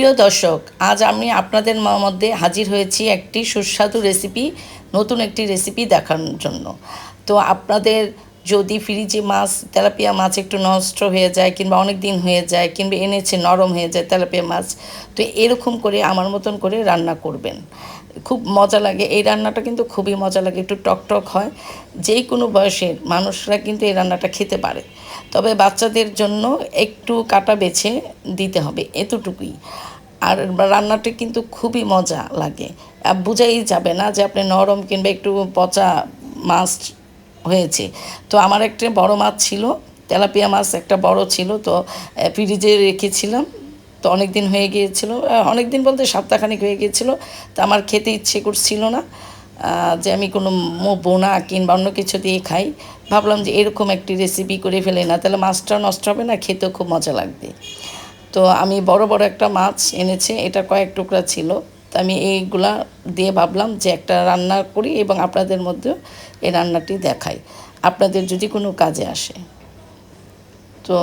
প্রিয় দর্শক, আজ আমি আপনাদের মধ্যে হাজির হয়েছি একটি সুস্বাদু রেসিপি নতুন একটি রেসিপি দেখানোর জন্য। তো আপনাদের যদি ফ্রিজে মাছ, তেলাপিয়া মাছ একটু নষ্ট হয়ে যায় কিংবা অনেক দিন হয়ে যায় কিংবা এনেছে নরম হয়ে যায় তেলাপিয়া মাছ, তো এরকম করে আমার মতন করে রান্না করবেন। খুব মজা লাগে। এই রান্নাটা কিন্তু খুবই মজা লাগে, একটু টকটক হয়। যে কোনো বয়সের মানুষরা কিন্তু এই রান্নাটা খেতে পারে। তবে বাচ্চাদের জন্য একটু কাটা বেছে দিতে হবে, এতটুকুই। আর রান্নাটা কিন্তু খুবই মজা লাগে। বোঝাই যাবে না যে আপনি নরম কিংবা একটু পচা মাছ হয়েছে। তো আমার একটা বড় মাছ ছিল, তেলাপিয়া মাছ একটা বড় ছিল, তো ফ্রিজে রেখেছিলাম। তো অনেক দিন হয়ে গিয়েছিল অনেক দিন বলতে সপ্তাহখানিক হয়ে গিয়েছিল, তো আমার খেতে ইচ্ছে করছিল না যে আমি কোনো বোনা কিংবা অন্য কিছু দিয়ে খাই। ভাবলাম যে এরকম একটি রেসিপি করে ফেলে, না তাহলে মাছটা নষ্ট হবে না, খেতেও খুব মজা লাগবে। তো আমি বড় বড় একটা মাছ এনেছে, এটা কয়েক টুকরা ছিল। আমি এইগুলা দিয়ে ভাবলাম যে একটা রান্না করি এবং আপনাদের মধ্যে এই রান্নাটি দেখাই। আপনাদের যদি কোনো কাজে আসে। তো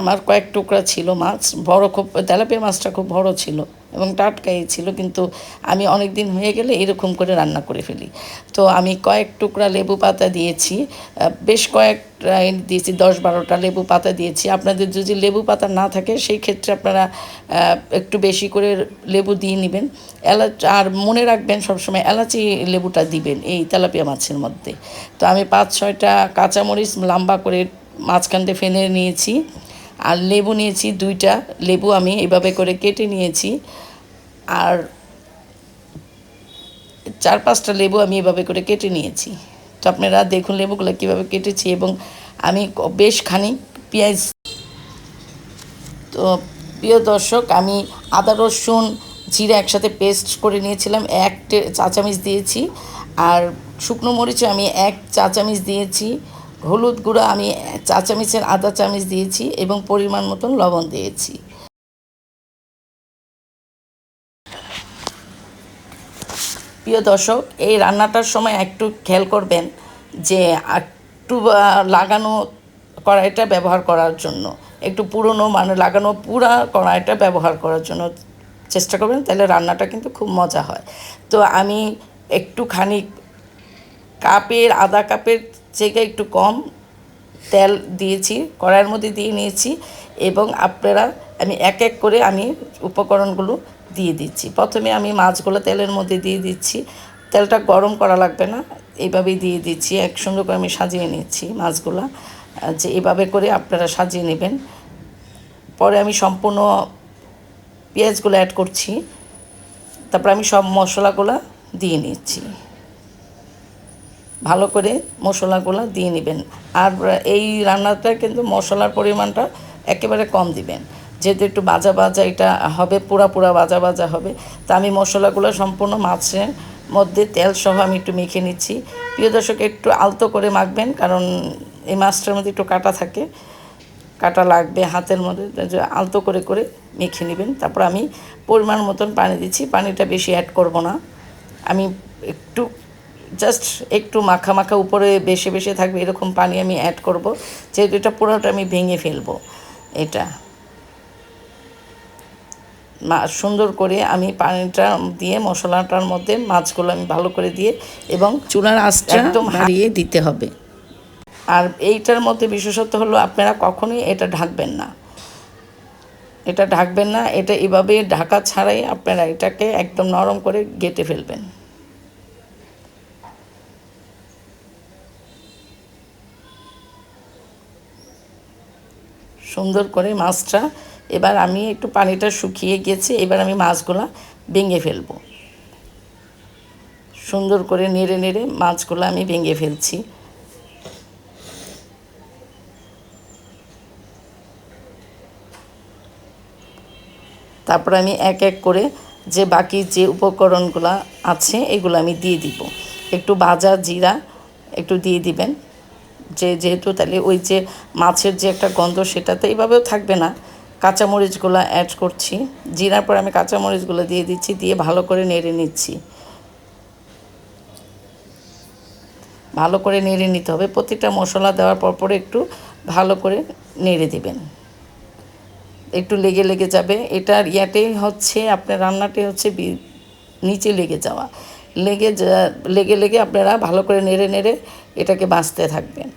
আমার কয়েক টুকরা ছিল মাছ, বড় খুব, তেলাপিয়া মাছটা খুব বড় ছিল। এবং টাটকাই ছিল, কিন্তু আমি অনেক দিন হয়ে গেলে এরকম করে রান্না করে ফেলি। তো আমি কয়েক টুকরা লেবু পাতা দিয়েছি বেশ কয়েক দিয়েছি, দশ বারোটা লেবু পাতা দিয়েছি। আপনাদের যদি লেবু পাতা না থাকে, সেই ক্ষেত্রে আপনারা একটু বেশি করে লেবু দিয়ে নেবেন। এলাচ, আর মনে রাখবেন সবসময় এলাচি লেবুটা দিবেন এই তেলাপিয়া মাছের মধ্যে। তো আমি পাঁচ ছয়টা কাঁচামরিচ লম্বা করে মাঝখান দিয়ে ফেলে নিয়েছি। আর লেবু নিয়েছি, দুইটা। লেবু আমি এভাবে করে কেটে নিয়েছি। আর চার পাঁচটা লেবু আমি এভাবে করে কেটে নিয়েছি। তো আপনারা দেখুন লেবুগুলো কীভাবে কেটেছি এবং আমি বেশ খানিক পেঁয়াজ তো প্রিয় দর্শক, আমি আদা, রসুন, জিরা একসাথে পেস্ট করে নিয়েছিলাম, এক চা চামচ দিয়েছি। আর শুকনো মরিচও আমি এক চা চামচ দিয়েছি। হলুদ গুঁড়ো আমি চা চামচের আদা চামচ দিয়েছি এবং পরিমাণ মতন লবণ দিয়েছি। প্রিয় দর্শক, এই রান্নাটার সময় একটু খেয়াল করবেন যে একটু লাগানো কড়াইটা ব্যবহার করার জন্য, একটু পুরনো মানে লাগানো পুরা কড়াইটা ব্যবহার করার জন্য চেষ্টা করবেন, তাহলে রান্নাটা কিন্তু খুব মজা হয়। তো আমি একটুখানি কাপের আধা কাপের থেকে একটু কম তেল দিয়েছি, কড়াইয়ের মধ্যে দিয়ে নিয়েছি এবং আপনারা, আমি এক এক করে আমি উপকরণগুলো দিয়ে দিচ্ছি। প্রথমে আমি মাছগুলো তেলের মধ্যে দিয়ে দিচ্ছি। তেলটা গরম করা লাগবে না, এইভাবেই দিয়ে দিচ্ছি, এক সুন্দর করে আমি সাজিয়ে নিচ্ছি মাছগুলো। যে এভাবে করে আপনারা সাজিয়ে নেবেন। পরে আমি সম্পূর্ণ পেঁয়াজগুলো অ্যাড করছি। তারপর আমি সব মশলাগুলো দিয়ে নিচ্ছি। ভালো করে মশলাগুলো দিয়ে নেবেন। আর এই রান্নাটা কিন্তু মশলার পরিমাণটা একেবারে কম দিবেন। যেহেতু একটু বাজা বাজা এটা হবে, পুরা পুরা বাজা বাজা হবে, তা আমি মশলাগুলো সম্পূর্ণ মাছের মধ্যে তেল সহ আমি একটু মেখে নিচ্ছি। প্রিয় দর্শক, একটু আলতো করে মাখবেন, কারণ এই মাছটার মধ্যে একটু কাটা থাকে, কাটা লাগবে হাতের মধ্যে আলতো করে করে মেখে নেবেন। তারপর আমি পরিমাণ মতন পানি দিচ্ছি, পানিটা বেশি অ্যাড করব না। আমি একটু জাস্ট একটু মাখা মাখা উপরে বেশি বেশি থাকবে এরকম পানি আমি অ্যাড করব। যেহেতু এটা পুরোটা আমি ভেঙে ফেলব এটা। মা সুন্দর করে আমি পানিটা দিয়ে মশলাটার মধ্যে মাছগুলো আমি ভালো করে দিয়ে এবং চুলার আঁচটা একদম হারিয়ে দিতে হবে। আর এইটার মধ্যে বিশেষত্ব হলো আপনারা কখনোই এটা ঢাকবেন না। এটা ঢাকবেন না এটা এভাবে ঢাকা ছাড়াই আপনারা এটাকে একদম নরম করে গেটে ফেলবেন। সুন্দর করে মাছটা এবার আমি একটু পানিটা শুকিয়ে গেছে, এবার আমি মাছগুলা ভেঙে ফেলব। সুন্দর করে নেড়ে নেড়ে মাছগুলো আমি ভেঙে ফেলছি। তারপর আমি এক এক করে যে বাকি যে উপকরণগুলো আছে, এগুলো আমি দিয়ে দিব। একটু ভাজা জিরা একটু দিয়ে দিবেন। যে যেহেতু তাহলে ওই যে মাছের যে একটা গন্ধ সেটা তো এইভাবেও থাকবে না। কাঁচামরিচগুলো অ্যাড করছি। জিরার পর আমি কাঁচামরিচগুলো দিয়ে দিচ্ছি, দিয়ে ভালো করে নেড়ে নিচ্ছি। ভালো করে নেড়ে নিতে হবে। প্রতিটা মশলা দেওয়ার পর পরে একটু ভালো করে নেড়ে দিবেন। একটু লেগে লেগে যাবে। এটার ইয়াতে হচ্ছে, আপনার রান্নাতে হচ্ছে নিচে লেগে যাওয়া। লেগে লেগে লেগে আপনারা ভালো করে নেড়ে নেড়ে এটাকে বাঁচতে থাকবেন।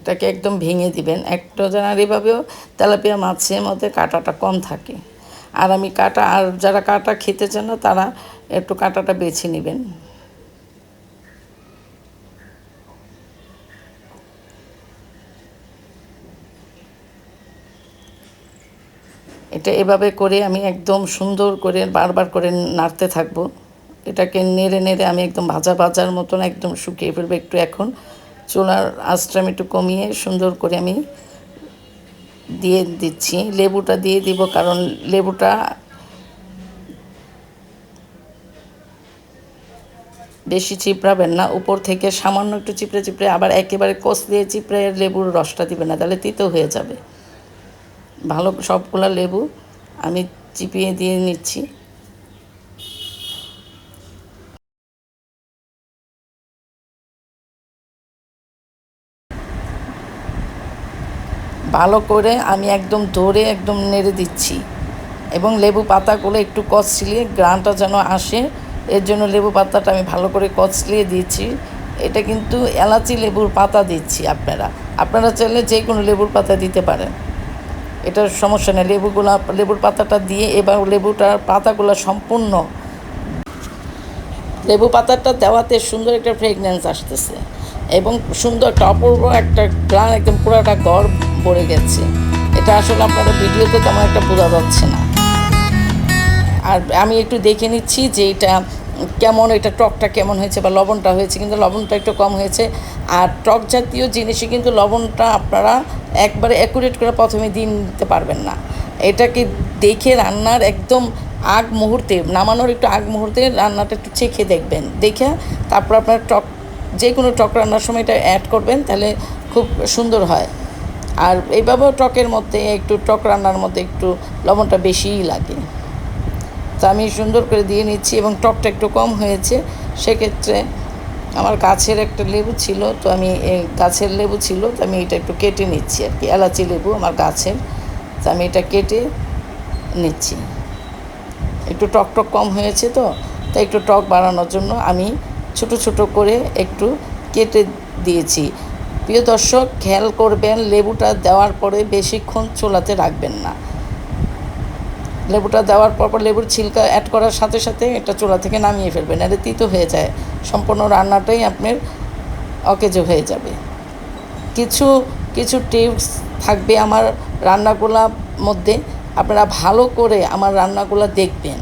এটাকে একদম ভেঙে দিবেন। একটা যেন এভাবেও তেলাপিয়া মাছের মধ্যে কাঁটাটা কম থাকে। আর আমি কাটা, আর যারা কাটা খেতে চান না, তারা একটু কাঁটাটা বেছে নেবেন। এটা এভাবে করে আমি একদম সুন্দর করে বারবার করে নাড়তে থাকব। এটাকে নেড়ে নেড়ে আমি একদম ভাজা, ভাজার মতন একদম শুকিয়ে ফেলব একটু এখন। চুলার আঁচটা আমি একটু কমিয়ে সুন্দর করে আমি দিয়ে দিচ্ছি। লেবুটা দিয়ে দিব কারণ লেবুটা বেশি চিপড়াবেন না, উপর থেকে সামান্য একটু চিপড়ে চিপড়ে আবার একেবারে কষ দিয়ে চিপড়ে লেবুর রসটা দিবেন না, তাহলে তিতো হয়ে যাবে। ভালো সবগুলা লেবু আমি চিপিয়ে দিয়ে নিচ্ছি। ভালো করে আমি একদম ধরে একদম নেড়ে দিচ্ছি। এবং লেবু পাতাগুলো একটু কচলিয়ে গ্রানটা যেন আসে, এর জন্য লেবু পাতাটা আমি ভালো করে কচলিয়ে দিয়েছি। এটা কিন্তু এলাচি লেবুর পাতা দিচ্ছি আপনারা। আপনারা চাইলে যে কোনো লেবুর পাতা দিতে পারেন। এটার সমস্যা নেই, লেবুগুলো, লেবুর পাতাটা দিয়ে এবার লেবুটার পাতাগুলো সম্পূর্ণ লেবু পাতাটা দেওয়াতে সুন্দর একটা ফ্রেগনেন্স আসতেছে। এবং সুন্দর একটা অপূর্ব একটা গ্রান একদম পুরাটা গড় ভরে গেছে। এটা আসলে আপনারা ভিডিওতে তেমন একটা বোঝা যাচ্ছে না। আর আমি একটু দেখে নিচ্ছি যে এটা কেমন, এটা টকটা কেমন হয়েছে বা লবণটা হয়েছে, কিন্তু লবণটা একটু কম হয়েছে। আর টক জাতীয় জিনিসে কিন্তু লবণটা আপনারা একবারে অ্যাকুরেট করে প্রথমে দিন নিতে পারবেন না। এটাকে দেখে রান্নার একদম আগ মুহূর্তে, নামানোর একটু আগ মুহূর্তে রান্নাটা একটু চেখে দেখবেন। দেখে তারপর আপনার টক যে কোনো টক রান্নার সময় এটা অ্যাড করবেন, তাহলে খুব সুন্দর হয়। আর এইভাবেও টকের মধ্যে একটু, টক রান্নার মধ্যে একটু লবণটা বেশিই লাগে। তো আমি সুন্দর করে দিয়ে নিচ্ছি এবং টকটা একটু কম হয়েছে। সেক্ষেত্রে আমার গাছের একটা লেবু ছিল, তো আমি গাছের লেবু ছিল, তো আমি এটা একটু কেটে নিচ্ছি আর কি, এলাচি লেবু আমার গাছের। তো আমি এটা কেটে নিচ্ছি। একটু টক টক কম হয়েছে তো, তাই একটু টক বাড়ানোর জন্য আমি ছোট ছোট করে একটু কেটে দিয়েছি। প্রিয় দর্শক, খেয়াল করবেন, লেবুটা দেওয়ার পরে বেশিক্ষণ চোলাতে রাখবেন না। লেবুটা দেওয়ার পর পর লেবুর ছিলকা অ্যাড করার সাথে সাথে এটা চোলা থেকে নামিয়ে ফেলবেন। এটা তিতো হয়ে যায়। সম্পূর্ণ রান্নাটাই আপনার অকেজো হয়ে যাবে। কিছু কিছু টিপস থাকবে আমার রান্নাগুলোর মধ্যে। আপনারা ভালো করে আমার রান্নাগুলো দেখবেন।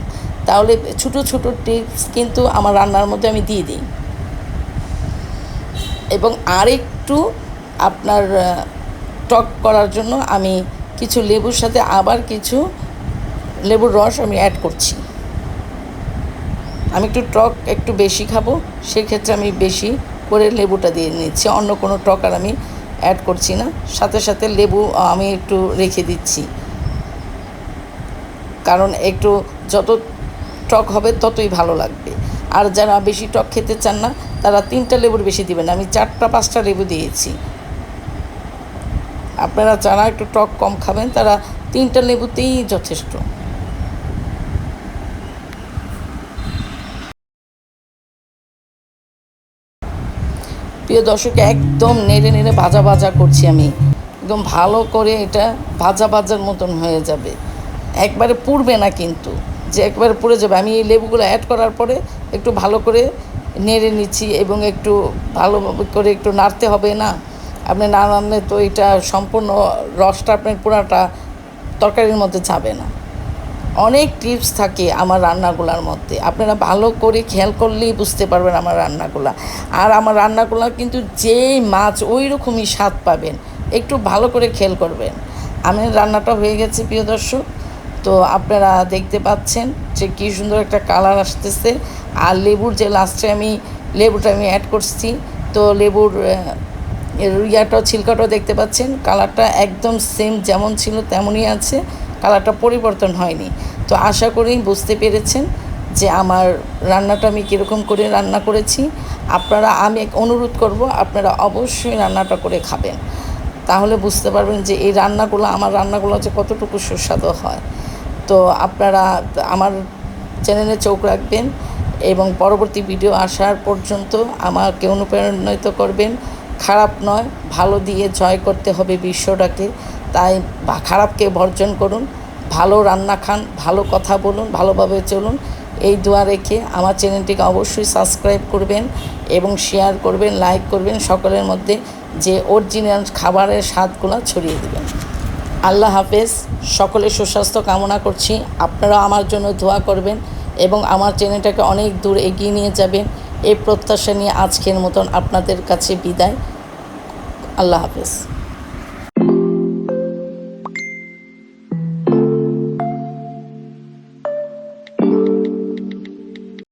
তাহলে ছোটো ছোটো টিপস কিন্তু আমার রান্নার মধ্যে আমি দিয়ে দিই। এবং আরেকটু আপনার টক করার জন্য আমি কিছু লেবুর সাথে আবার কিছু লেবুর রস আমি অ্যাড করছি। আমি একটু টক একটু বেশি খাব, সেক্ষেত্রে আমি বেশি করে লেবুটা দিয়ে নিচ্ছি। অন্য কোনো টক আর আমি অ্যাড করছি না। সাথে সাথে লেবু আমি একটু রেখে দিচ্ছি। কারণ একটু যত টক হবে ততই ভালো লাগবে। আর যারা বেশি টক খেতে চান না তারা তিনটা লেবুর বেশি দিবেন আমি চারটা, পাঁচটা লেবু দিয়েছি। আপনারা যারা একটু টক কম খাবেন, তারা তিনটা লেবুতেই যথেষ্ট। প্রিয় দর্শক, একদম নেড়ে নেড়ে ভাজা ভাজা করছি আমি। একদম ভালো করে এটা ভাজা ভাজার মতন হয়ে যাবে। একবারে পুড়বে না কিন্তু। যে একবারে পুড়ে যাবে। আমি এই লেবুগুলো অ্যাড করার পরে একটু ভালো করে নেড়ে নিচ্ছি এবং একটু ভালো করে একটু নাড়তে হবে না। আপনি না নাড়লে তো এটা সম্পূর্ণ রসটা আপনার পুরাটা তরকারির মধ্যে যাবে না। অনেক টিপস থাকে আমার রান্নাগুলোর মধ্যে। আপনারা ভালো করে খেয়াল করলেই বুঝতে পারবেন আমার রান্নাগুলা। আর আমার রান্নাগুলো কিন্তু যেই মাছ ওই রকমই স্বাদ পাবেন। একটু ভালো করে খেয়াল করবেন। আমি রান্নাটা হয়ে গেছে, প্রিয় দর্শক। তো আপনারা দেখতে পাচ্ছেন যে কী সুন্দর একটা কালার আসতেছে। আর লেবুর যে লাস্টে আমি, লেবুটা আমি অ্যাড করছি, তো লেবুর ইয়াটাও, ছিলকাটাও দেখতে পাচ্ছেন। কালারটা একদম সেম যেমন ছিল তেমনই আছে, কালারটা পরিবর্তন হয়নি। তো আশা করি বুঝতে পেরেছেন যে আমার রান্নাটা আমি কীরকম করে রান্না করেছি। আপনারা, আমি এক অনুরোধ করব, আপনারা অবশ্যই রান্নাটা করে খাবেন। তাহলে বুঝতে পারবেন যে এই রান্নাগুলো, আমার রান্নাগুলো যে কতটুকু সুস্বাদু হয়। তো আপনারা আমার চ্যানেলে চোখ রাখবেন এবং পরবর্তী ভিডিও আসার পর্যন্ত আমাকে অনুপ্রাণিত করবেন। খারাপ নয়, ভালো দিয়ে জয় করতে হবে বিশ্বটাকে। তাই খারাপকে বর্জন করুন, ভালো রান্না খান, ভালো কথা বলুন, ভালোভাবে চলুন। এই দোয়া রেখে আমার চ্যানেলটিকে অবশ্যই সাবস্ক্রাইব করবেন এবং শেয়ার করবেন, লাইক করবেন, সকলের মধ্যে যে অরিজিনাল খাবারের স্বাদগুলো ছড়িয়ে দেবেন। আল্লাহ হাফেজ, সকলের সুস্বাস্থ্য কামনা করছি। আপনারা আমার জন্য দোয়া করবেন এবং আমার চ্যানেলটাকে অনেক দূর এগিয়ে নিয়ে যাবেন। এই প্রত্যাশা নিয়ে আজকের মতন আপনাদের কাছে বিদায়। আল্লাহ হাফেজ।